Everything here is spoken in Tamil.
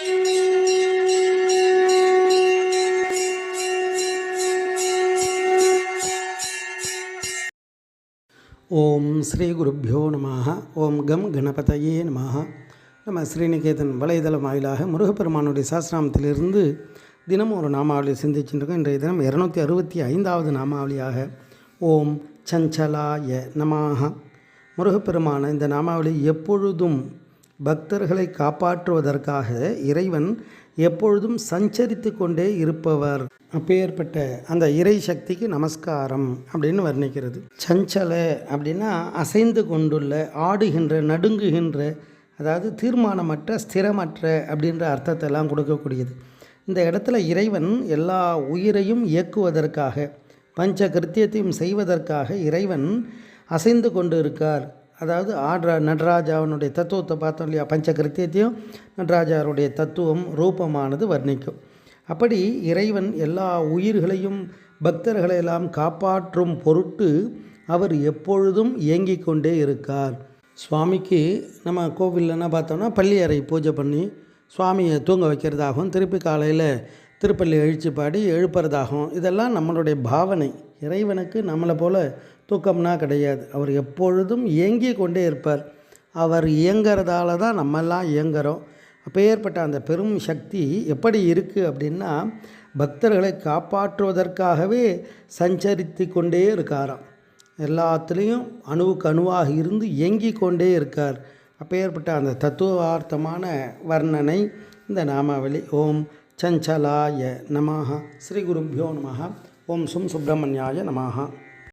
ஓம் ஸ்ரீ குருப்பியோ நம ஓம் கம் கணபதையே நம நம்ம ஸ்ரீநிகேதன் வலைதளம் வாயிலாக முருகப்பெருமானுடைய சாஸ்திராமத்திலிருந்து தினமும் ஒரு நாமாவளி சிந்திச்சுருக்கோம். இன்றைய தினம் இரநூத்தி அறுபத்தி ஐந்தாவது நாமாவளியாக ஓம் சஞ்சலாய நமாக முருகப்பெருமான இந்த நாமாவளி எப்பொழுதும் பக்தர்களை காப்பாற்றுவதற்காக இறைவன் எப்பொழுதும் சஞ்சரித்து கொண்டே இருப்பவர். அப்பேற்பட்ட அந்த இறை சக்திக்கு நமஸ்காரம் அப்படின்னு வர்ணிக்கிறது. சஞ்சல அப்படின்னா அசைந்து கொண்டுள்ள ஆடுகின்ற நடுங்குகின்ற அதாவது தீர்மானமற்ற ஸ்திரமற்ற அப்படின்ற அர்த்தத்தெல்லாம் கொடுக்கக்கூடியது. இந்த இடத்துல இறைவன் எல்லா உயிரையும் இயக்குவதற்காக பஞ்ச கிருத்தியத்தையும் செய்வதற்காக இறைவன் அசைந்து கொண்டு இருக்கார். அதாவது ஆட்ரா நடராஜாவினுடைய தத்துவத்தை பார்த்தோம் இல்லையா? பஞ்ச கிருத்தியத்தையும் நடராஜாருடைய தத்துவம் ரூபமானது வர்ணிக்கும். அப்படி இறைவன் எல்லா உயிர்களையும் பக்தர்களையெல்லாம் காப்பாற்றும் பொருட்டு அவர் எப்பொழுதும் இயங்கிக் கொண்டே இருக்கார். சுவாமிக்கு நம்ம கோவில்லன்னா பார்த்தோம்னா பள்ளி அறை பூஜை பண்ணி சுவாமியை தூங்க வைக்கிறதாகவும் திருப்பி காலையில் திருப்பள்ளி எழுச்சி பாடி எழுப்புறதாகவும் இதெல்லாம் நம்மளுடைய பாவனை. இறைவனுக்கு நம்மளை போல் தூக்கம்னா கிடையாது. அவர் எப்பொழுதும் இயங்கி கொண்டே இருப்பார். அவர் இயங்கிறதால தான் நம்மெல்லாம் இயங்குகிறோம் அப்பேற்பட்ட அந்த பெரும் சக்தி எப்படி இருக்குது அப்படின்னா பக்தர்களை காப்பாற்றுவதற்காகவே சஞ்சரித்து கொண்டே இருக்காராம். எல்லாத்துலேயும் அணுவுக்கு அணுவாக இருந்து இயங்கி கொண்டே இருக்கார். அப்பேற்பட்ட அந்த தத்துவார்த்தமான வர்ணனை இந்த நாமாவளி. ஓம் சஞ்சலாய நமஹா. ஸ்ரீ குருப்பியோ நமஹா. ஓம் சும் சுப்பிரமணியாய நமஹா